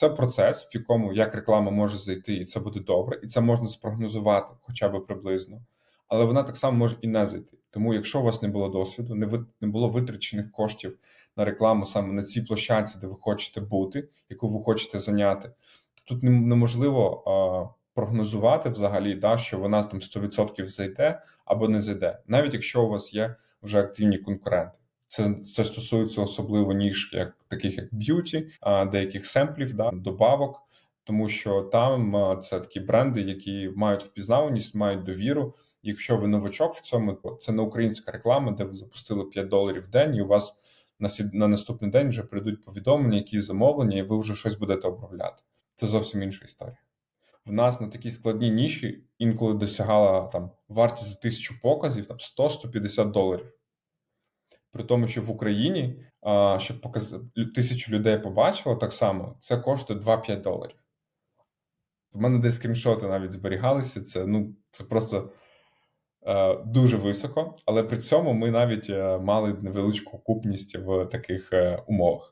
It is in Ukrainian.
Це процес, в якому як реклама може зайти, і це буде добре, і це можна спрогнозувати хоча б приблизно. Але вона так само може і не зайти. Тому, якщо у вас не було досвіду, не ви не було витрачених коштів на рекламу саме на цій площадці, де ви хочете бути, яку ви хочете зайняти, то тут неможливо а, прогнозувати взагалі, да, що вона там 100% зайде або не зайде, навіть якщо у вас є вже активні конкуренти. Це це стосується особливо ніж як таких як б'юті, а деяких семплів, да, добавок, тому що там це такі бренди, які мають впізнаваність, мають довіру. Якщо ви новачок в цьому, то це не українська реклама, де ви запустили 5 доларів в день, і у вас на на наступний день вже прийдуть повідомлення, які замовлення, і ви вже щось будете обробляти. Це зовсім інша історія. В нас на такій складній ніші інколи досягала там вартість за тисячу показів там 100-150 доларів. При тому, що в Україні, щоб показ... тисячу людей побачило так само, це коштує 2-5 доларів. В мене десь скріншоти навіть зберігалися. Це ну, це просто е, дуже високо, але при цьому ми навіть е, мали невеличку купність в таких е, умовах.